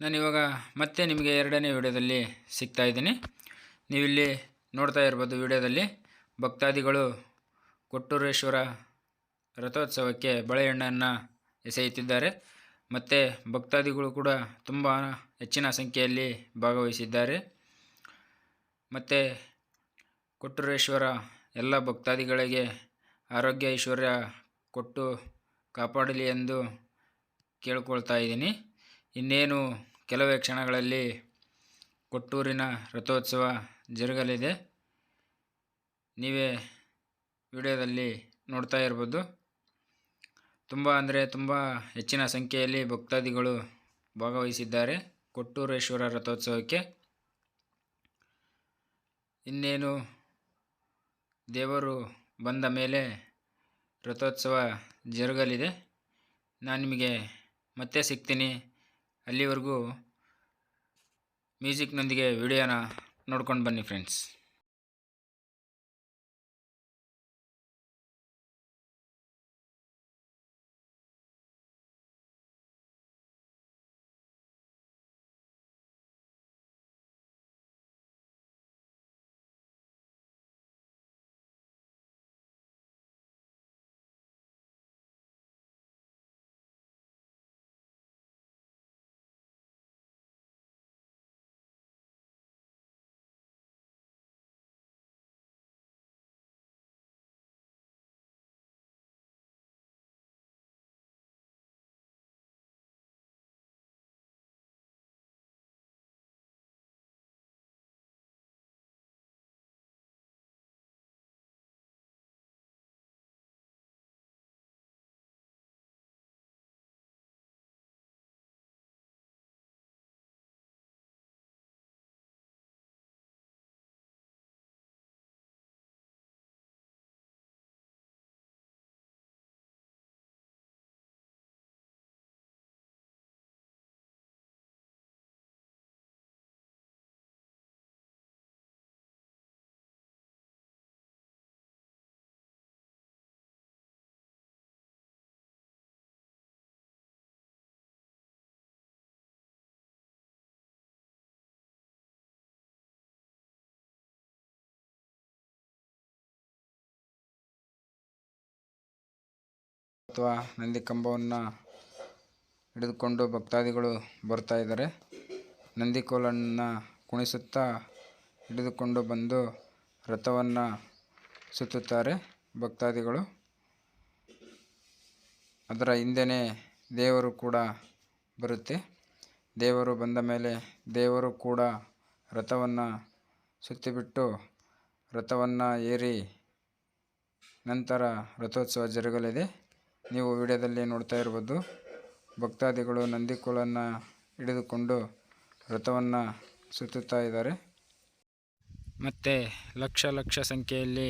ನಾನಿವಾಗ ಮತ್ತೆ ನಿಮಗೆ ಎರಡನೇ ವಿಡಿಯೋದಲ್ಲಿ ಸಿಗ್ತಾ ಇದ್ದೀನಿ. ನೀವಿಲ್ಲಿ ನೋಡ್ತಾ ಇರ್ಬೋದು ವಿಡಿಯೋದಲ್ಲಿ. ಭಕ್ತಾದಿಗಳು ಕೊಟ್ಟೂರೇಶ್ವರ ರಥೋತ್ಸವಕ್ಕೆ ಬಳೆಹಣ್ಣನ್ನು ಎಸೆಯುತ್ತಿದ್ದಾರೆ. ಮತ್ತು ಭಕ್ತಾದಿಗಳು ಕೂಡ ತುಂಬ ಹೆಚ್ಚಿನ ಸಂಖ್ಯೆಯಲ್ಲಿ ಭಾಗವಹಿಸಿದ್ದಾರೆ. ಮತ್ತು ಕೊಟ್ಟೂರೇಶ್ವರ ಎಲ್ಲ ಭಕ್ತಾದಿಗಳಿಗೆ ಆರೋಗ್ಯ ಐಶ್ವರ್ಯ ಕೊಟ್ಟು ಕಾಪಾಡಲಿ ಎಂದು ಕೇಳ್ಕೊಳ್ತಾ ಇದ್ದೀನಿ. ಇನ್ನೇನು ಕೆಲವೇ ಕ್ಷಣಗಳಲ್ಲಿ ಕೊಟ್ಟೂರಿನ ರಥೋತ್ಸವ ಜರುಗಲಿದೆ. ನೀವೇ ವಿಡಿಯೋದಲ್ಲಿ ನೋಡ್ತಾ ಇರ್ಬೋದು. ತುಂಬ ಅಂದರೆ ತುಂಬ ಹೆಚ್ಚಿನ ಸಂಖ್ಯೆಯಲ್ಲಿ ಭಕ್ತಾದಿಗಳು ಭಾಗವಹಿಸಿದ್ದಾರೆ ಕೊಟ್ಟೂರೇಶ್ವರ ರಥೋತ್ಸವಕ್ಕೆ. ಇನ್ನೇನು ದೇವರು ಬಂದ ಮೇಲೆ ರಥೋತ್ಸವ ಜರುಗಲಿದೆ. ನಾನು ನಿಮಗೆ ಮತ್ತೆ ಸಿಗ್ತೀನಿ. ಅಲ್ಲಿವರೆಗೂ ಮ್ಯೂಸಿಕ್ನೊಂದಿಗೆ ವಿಡಿಯೋನ ನೋಡ್ಕೊಂಡು ಬನ್ನಿ ಫ್ರೆಂಡ್ಸ್. ಅಥವಾ ನಂದಿ ಕಂಬವನ್ನು ಹಿಡಿದುಕೊಂಡು ಭಕ್ತಾದಿಗಳು ಬರ್ತಾ ಇದ್ದಾರೆ. ನಂದಿ ಕೋಲನ್ನು ಕುಣಿಸುತ್ತಾ ಹಿಡಿದುಕೊಂಡು ಬಂದು ರಥವನ್ನು ಸುತ್ತುತ್ತಾರೆ ಭಕ್ತಾದಿಗಳು. ಅದರ ಹಿಂದೆಯೇ ದೇವರು ಕೂಡ ಬರುತ್ತೆ. ದೇವರು ಬಂದ ಮೇಲೆ ದೇವರು ಕೂಡ ರಥವನ್ನು ಸುತ್ತಿಬಿಟ್ಟು ರಥವನ್ನು ಏರಿ ನಂತರ ರಥೋತ್ಸವ ಜರುಗಲಿದೆ. ನೀವು ವಿಡಿಯೋದಲ್ಲಿ ನೋಡ್ತಾ ಇರ್ಬೋದು ಭಕ್ತಾದಿಗಳು ನಂದಿಕೋಲನ್ನು ಹಿಡಿದುಕೊಂಡು ರಥವನ್ನು ಸುತ್ತುತ್ತಾ ಇದ್ದಾರೆ. ಮತ್ತು ಲಕ್ಷ ಲಕ್ಷ ಸಂಖ್ಯೆಯಲ್ಲಿ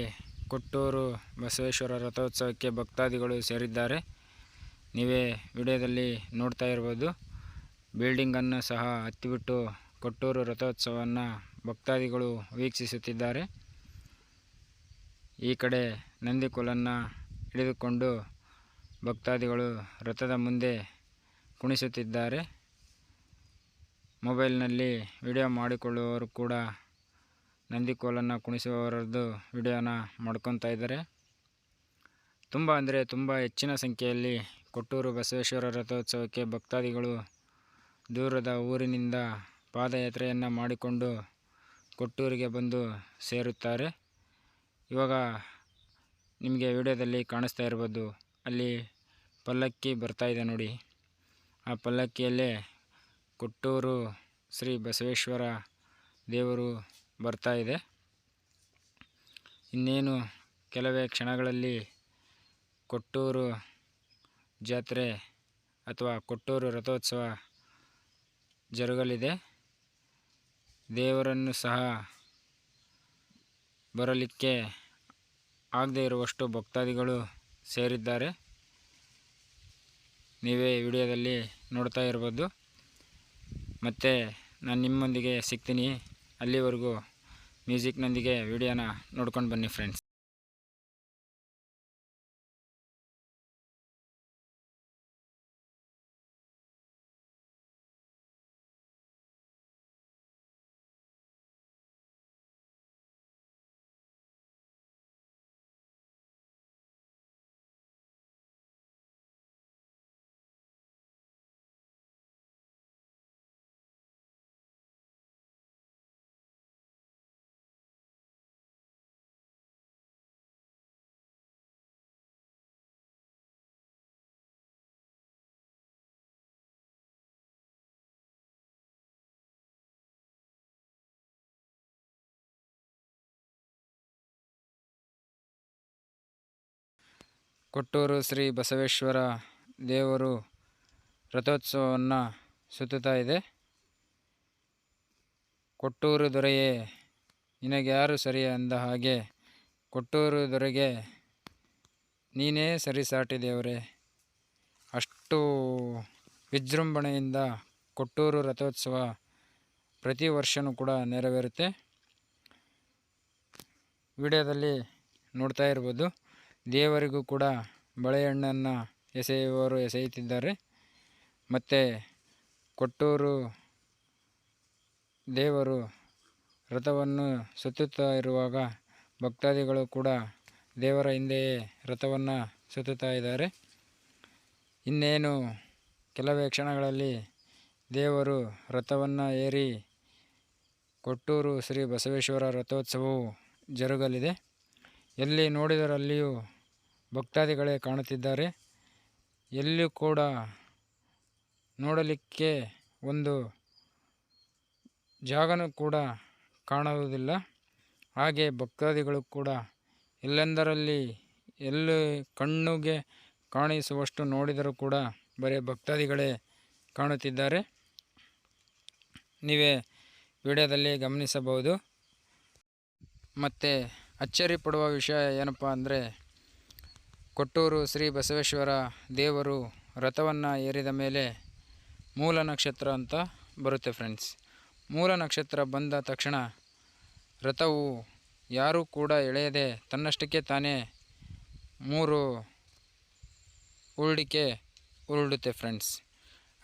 ಕೊಟ್ಟೂರು ಬಸವೇಶ್ವರ ರಥೋತ್ಸವಕ್ಕೆ ಭಕ್ತಾದಿಗಳು ಸೇರಿದ್ದಾರೆ. ನೀವೇ ವಿಡಿಯೋದಲ್ಲಿ ನೋಡ್ತಾ ಇರ್ಬೋದು ಬಿಲ್ಡಿಂಗನ್ನು ಸಹ ಹತ್ತಿಬಿಟ್ಟು ಕೊಟ್ಟೂರು ರಥೋತ್ಸವವನ್ನು ಭಕ್ತಾದಿಗಳು ವೀಕ್ಷಿಸುತ್ತಿದ್ದಾರೆ. ಈ ಕಡೆ ನಂದಿಕೋಲನ್ನು ಹಿಡಿದುಕೊಂಡು ಭಕ್ತಾದಿಗಳು ರಥದ ಮುಂದೆ ಕುಣಿಸುತ್ತಿದ್ದಾರೆ. ಮೊಬೈಲ್ನಲ್ಲಿ ವಿಡಿಯೋ ಮಾಡಿಕೊಳ್ಳುವವರು ಕೂಡ ನಂದಿಕೋಲನ್ನು ಕುಣಿಸುವವರದ್ದು ವಿಡಿಯೋನ ಮಾಡ್ಕೊತಾ ಇದ್ದಾರೆ. ತುಂಬ ಅಂದರೆ ತುಂಬ ಹೆಚ್ಚಿನ ಸಂಖ್ಯೆಯಲ್ಲಿ ಕೊಟ್ಟೂರು ಬಸವೇಶ್ವರ ರಥೋತ್ಸವಕ್ಕೆ ಭಕ್ತಾದಿಗಳು ದೂರದ ಊರಿನಿಂದ ಪಾದಯಾತ್ರೆಯನ್ನು ಮಾಡಿಕೊಂಡು ಕೊಟ್ಟೂರಿಗೆ ಬಂದು ಸೇರುತ್ತಾರೆ. ಇವಾಗ ನಿಮಗೆ ವಿಡಿಯೋದಲ್ಲಿ ಕಾಣಿಸ್ತಾ ಇರ್ಬೋದು ಅಲ್ಲಿ ಪಲ್ಲಕ್ಕಿ ಬರ್ತಾ ಇದೆ ನೋಡಿ. ಆ ಪಲ್ಲಕ್ಕಿಯಲ್ಲೇ ಕೊಟ್ಟೂರು ಶ್ರೀ ಬಸವೇಶ್ವರ ದೇವರು ಬರ್ತಾ ಇದೆ. ಇನ್ನೇನು ಕೆಲವೇ ಕ್ಷಣಗಳಲ್ಲಿ ಕೊಟ್ಟೂರು ಜಾತ್ರೆ ಅಥವಾ ಕೊಟ್ಟೂರು ರಥೋತ್ಸವ ಜರುಗಲಿದೆ. ದೇವರನ್ನು ಸಹ ಬರಲಿಕ್ಕೆ ಆಗದೇ ಇರುವಷ್ಟು ಭಕ್ತಾದಿಗಳು ಸೇರಿದ್ದಾರೆ. ನೀವೇ ವಿಡಿಯೋದಲ್ಲಿ ನೋಡ್ತಾ ಇರ್ಬೋದು. ಮತ್ತು ನಾನು ನಿಮ್ಮೊಂದಿಗೆ ಸಿಗ್ತೀನಿ. ಅಲ್ಲಿವರೆಗೂ ಮ್ಯೂಸಿಕ್ನೊಂದಿಗೆ ವಿಡಿಯೋನ ನೋಡ್ಕೊಂಡು ಬನ್ನಿ ಫ್ರೆಂಡ್ಸ್ ಕೊಟ್ಟೂರು ಶ್ರೀ ಬಸವೇಶ್ವರ ದೇವರು ರಥೋತ್ಸವವನ್ನು ಸುತ್ತುತ್ತಾ ಇದೆ. ಕೊಟ್ಟೂರು ದೊರೆಯೇ? ನಿನಗೆ ಯಾರು ಸರಿ ಅಂದ ಹಾಗೆ ಕೊಟ್ಟೂರು ದೊರೆಗೆ ನೀನೇ ಸರಿಸಾಟಿ ದೇವರೇ. ಅಷ್ಟು ವಿಜೃಂಭಣೆಯಿಂದ ಕೊಟ್ಟೂರು ರಥೋತ್ಸವ ಪ್ರತಿ ವರ್ಷವೂ ಕೂಡ ನೆರವೇರುತ್ತೆ. ವಿಡಿಯೋದಲ್ಲಿ ನೋಡ್ತಾ ಇರ್ಬೋದು. ದೇವರಿಗೂ ಕೂಡ ಬಳೆಹಣ್ಣನ್ನು ಎಸೆಯುವವರು ಎಸೆಯುತ್ತಿದ್ದಾರೆ. ಮತ್ತು ಕೊಟ್ಟೂರು ದೇವರು ರಥವನ್ನು ಸುತ್ತುತ್ತಾ ಇರುವಾಗ ಭಕ್ತಾದಿಗಳು ಕೂಡ ದೇವರ ಹಿಂದೆಯೇ ರಥವನ್ನು ಸುತ್ತುತ್ತಾ ಇದ್ದಾರೆ. ಇನ್ನೇನು, ಕೆಲವೇ ಕ್ಷಣಗಳಲ್ಲಿ ದೇವರು ರಥವನ್ನು ಏರಿ ಕೊಟ್ಟೂರು ಶ್ರೀ ಬಸವೇಶ್ವರ ರಥೋತ್ಸವವು ಜರುಗಲಿದೆ. ಎಲ್ಲಿ ನೋಡಿದರಲ್ಲಿಯೂ ಭಕ್ತಾದಿಗಳೇ ಕಾಣುತ್ತಿದ್ದಾರೆ. ಎಲ್ಲಿಯೂ ಕೂಡ ನೋಡಲಿಕ್ಕೆ ಒಂದು ಜಾಗನೂ ಕೂಡ ಕಾಣುವುದಿಲ್ಲ. ಹಾಗೆ ಭಕ್ತಾದಿಗಳು ಕೂಡ ಎಲ್ಲೆಂದರಲ್ಲಿ ಎಲ್ಲಿ ಕಣ್ಣಿಗೆ ಕಾಣಿಸುವಷ್ಟು ನೋಡಿದರೂ ಕೂಡ ಬರೀ ಭಕ್ತಾದಿಗಳೇ ಕಾಣುತ್ತಿದ್ದಾರೆ. ನೀವೇ ವಿಡಿಯೋದಲ್ಲಿ ಗಮನಿಸಬಹುದು. ಮತ್ತು ಅಚ್ಚರಿ ಪಡುವ ವಿಷಯ ಏನಪ್ಪ ಅಂದರೆ, ಕೊಟ್ಟೂರು ಶ್ರೀ ಬಸವೇಶ್ವರ ದೇವರು ರಥವನ್ನು ಏರಿದ ಮೇಲೆ ಮೂಲ ನಕ್ಷತ್ರ ಅಂತ ಬರುತ್ತೆ ಫ್ರೆಂಡ್ಸ್ ಮೂಲ ನಕ್ಷತ್ರ ಬಂದ ತಕ್ಷಣ ರಥವು ಯಾರೂ ಕೂಡ ಎಳೆಯದೆ ತನ್ನಷ್ಟಕ್ಕೆ ತಾನೇ ಮೂರು ಉರುಳಿಕೆ ಉರುಳುತ್ತೆ ಫ್ರೆಂಡ್ಸ್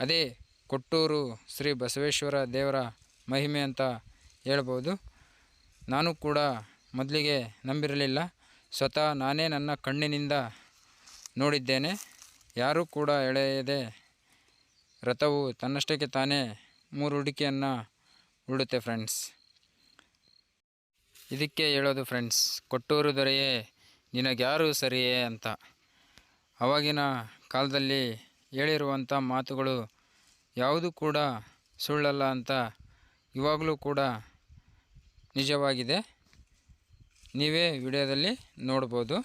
ಅದೇ ಕೊಟ್ಟೂರು ಶ್ರೀ ಬಸವೇಶ್ವರ ದೇವರ ಮಹಿಮೆ ಅಂತ ಹೇಳ್ಬೋದು. ನಾನು ಕೂಡ ಮೊದಲಿಗೆ ನಂಬಿರಲಿಲ್ಲ. ಸ್ವತಃ ನಾನೇ ನನ್ನ ಕಣ್ಣಿನಿಂದ ನೋಡಿದ್ದೇನೆ. ಯಾರೂ ಕೂಡ ಎಳೆಯದೆ ರಥವು ತನ್ನಷ್ಟಕ್ಕೆ ತಾನೇ ಮೂರು ಹುಡುಕಿಯನ್ನು ಉಳುತ್ತೆ ಫ್ರೆಂಡ್ಸ್. ಇದಕ್ಕೆ ಹೇಳೋದು ಫ್ರೆಂಡ್ಸ್, ಕೊಟ್ಟೂರು ದೊರೆಯೇ ನಿನಗ್ಯಾರು ಸರಿಯೇ ಅಂತ. ಅವಾಗಿನ ಕಾಲದಲ್ಲಿ ಹೇಳಿರುವಂಥ ಮಾತುಗಳು ಯಾವುದು ಕೂಡ ಸುಳ್ಳಲ್ಲ ಅಂತ ಇವಾಗಲೂ ಕೂಡ ನಿಜವಾಗಿದೆ. ನೀವೇ ವಿಡಿಯೋದಲ್ಲಿ ನೋಡ್ಬೋದು.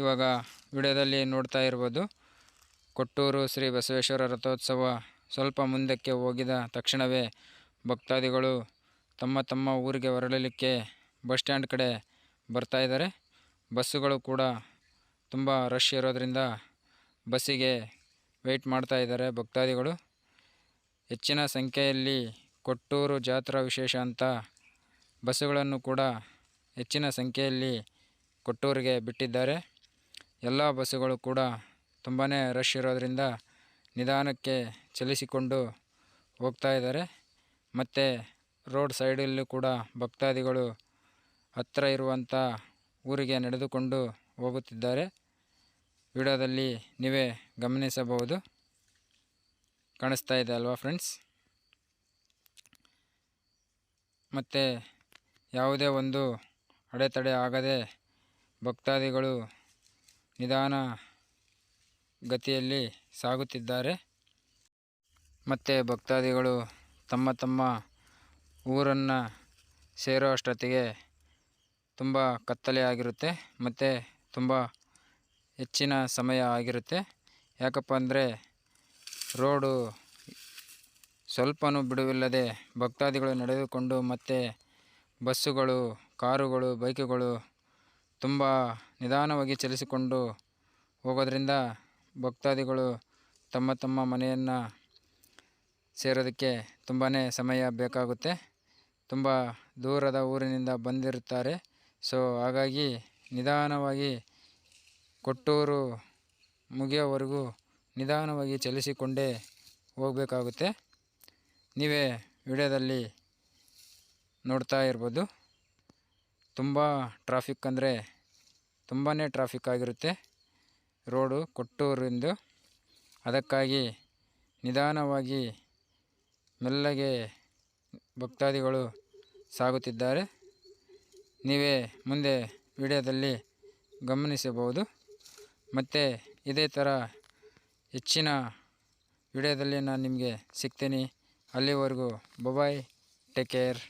ಇವಾಗ ವಿಡಿಯೋದಲ್ಲಿ ನೋಡ್ತಾ ಇರ್ಬೋದು. ಕೊಟ್ಟೂರು ಶ್ರೀ ಬಸವೇಶ್ವರ ರಥೋತ್ಸವ ಸ್ವಲ್ಪ ಮುಂದಕ್ಕೆ ಹೋಗಿದ ತಕ್ಷಣವೇ ಭಕ್ತಾದಿಗಳು ತಮ್ಮ ತಮ್ಮ ಊರಿಗೆ ಹೊರಡಲಿಕ್ಕೆ ಬಸ್ ಸ್ಟ್ಯಾಂಡ್ ಕಡೆ ಬರ್ತಾ ಇದ್ದಾರೆ. ಬಸ್ಸುಗಳು ಕೂಡ ತುಂಬ ರಶ್ ಇರೋದರಿಂದ ಬಸ್ಸಿಗೆ ವೆಯ್ಟ್ ಮಾಡ್ತಾ ಇದ್ದಾರೆ ಭಕ್ತಾದಿಗಳು. ಹೆಚ್ಚಿನ ಸಂಖ್ಯೆಯಲ್ಲಿ ಕೊಟ್ಟೂರು ಜಾತ್ರಾ ವಿಶೇಷ ಅಂತ ಬಸ್ಸುಗಳನ್ನು ಕೂಡ ಹೆಚ್ಚಿನ ಸಂಖ್ಯೆಯಲ್ಲಿ ಕೊಟ್ಟೂರಿಗೆ ಬಿಟ್ಟಿದ್ದಾರೆ. ಎಲ್ಲ ಬಸ್ಸುಗಳು ಕೂಡ ತುಂಬಾ ರಶ್ ಇರೋದರಿಂದ ನಿಧಾನಕ್ಕೆ ಚಲಿಸಿಕೊಂಡು ಹೋಗ್ತಾ ಇದ್ದಾರೆ. ಮತ್ತು ರೋಡ್ ಸೈಡಲ್ಲೂ ಕೂಡ ಭಕ್ತಾದಿಗಳು ಹತ್ತಿರ ಇರುವಂಥ ಊರಿಗೆ ನಡೆದುಕೊಂಡು ಹೋಗುತ್ತಿದ್ದಾರೆ. ವಿಡಿಯೋದಲ್ಲಿ ನೀವೇ ಗಮನಿಸಬಹುದು. ಕಾಣಿಸ್ತಾ ಇದೆ ಅಲ್ವಾ ಫ್ರೆಂಡ್ಸ್ ಮತ್ತು ಯಾವುದೇ ಒಂದು ಅಡೆತಡೆ ಆಗದೆ ಭಕ್ತಾದಿಗಳು ನಿಧಾನ ಗತಿಯಲ್ಲಿ ಸಾಗುತ್ತಿದ್ದಾರೆ. ಮತ್ತು ಭಕ್ತಾದಿಗಳು ತಮ್ಮ ತಮ್ಮ ಊರನ್ನು ಸೇರೋ ಅಷ್ಟೊತ್ತಿಗೆ ತುಂಬ ಕತ್ತಲೆ ಆಗಿರುತ್ತೆ. ಮತ್ತು ತುಂಬ ಹೆಚ್ಚಿನ ಸಮಯ ಆಗಿರುತ್ತೆ. ಯಾಕಪ್ಪ ಅಂದರೆ ರೋಡು ಸ್ವಲ್ಪನೂ ಬಿಡುವಿಲ್ಲದೆ ಭಕ್ತಾದಿಗಳು ನಡೆದುಕೊಂಡು ಮತ್ತು ಬಸ್ಸುಗಳು, ಕಾರುಗಳು, ಬೈಕುಗಳು ತುಂಬ ನಿಧಾನವಾಗಿ ಚಲಿಸಿಕೊಂಡು ಹೋಗೋದ್ರಿಂದ ಭಕ್ತಾದಿಗಳು ತಮ್ಮ ತಮ್ಮ ಮನೆಯನ್ನು ಸೇರೋದಕ್ಕೆ ತುಂಬಾ ಸಮಯ ಬೇಕಾಗುತ್ತೆ. ತುಂಬ ದೂರದ ಊರಿನಿಂದ ಬಂದಿರುತ್ತಾರೆ. ಸೊ, ಹಾಗಾಗಿ ನಿಧಾನವಾಗಿ ಕೊಟ್ಟೂರು ಮುಗಿಯೋವರೆಗೂ ನಿಧಾನವಾಗಿ ಚಲಿಸಿಕೊಂಡೇ ಹೋಗಬೇಕಾಗುತ್ತೆ. ನೀವೇ ವಿಡಿಯೋದಲ್ಲಿ ನೋಡ್ತಾ ಇರ್ಬೋದು. ತುಂಬ ಟ್ರಾಫಿಕ್ ಅಂದರೆ ತುಂಬಾ ಟ್ರಾಫಿಕ್ ಆಗಿರುತ್ತೆ. ರೋಡು ಕೊಟ್ಟೂರಿಂದು ಅದಕ್ಕಾಗಿ ನಿಧಾನವಾಗಿ ಮೆಲ್ಲಗೆ ಭಕ್ತಾದಿಗಳು ಸಾಗುತ್ತಿದ್ದಾರೆ. ನೀವೇ ಮುಂದೆ ವಿಡಿಯೋದಲ್ಲಿ ಗಮನಿಸಬಹುದು. ಮತ್ತು ಇದೇ ಥರ ಹೆಚ್ಚಿನ ವಿಡಿಯೋದಲ್ಲಿ ನಾನು ನಿಮಗೆ ಸಿಗ್ತೀನಿ. ಅಲ್ಲಿವರೆಗೂ ಬಬಾಯ್ ಟೇಕ್ ಕೇರ್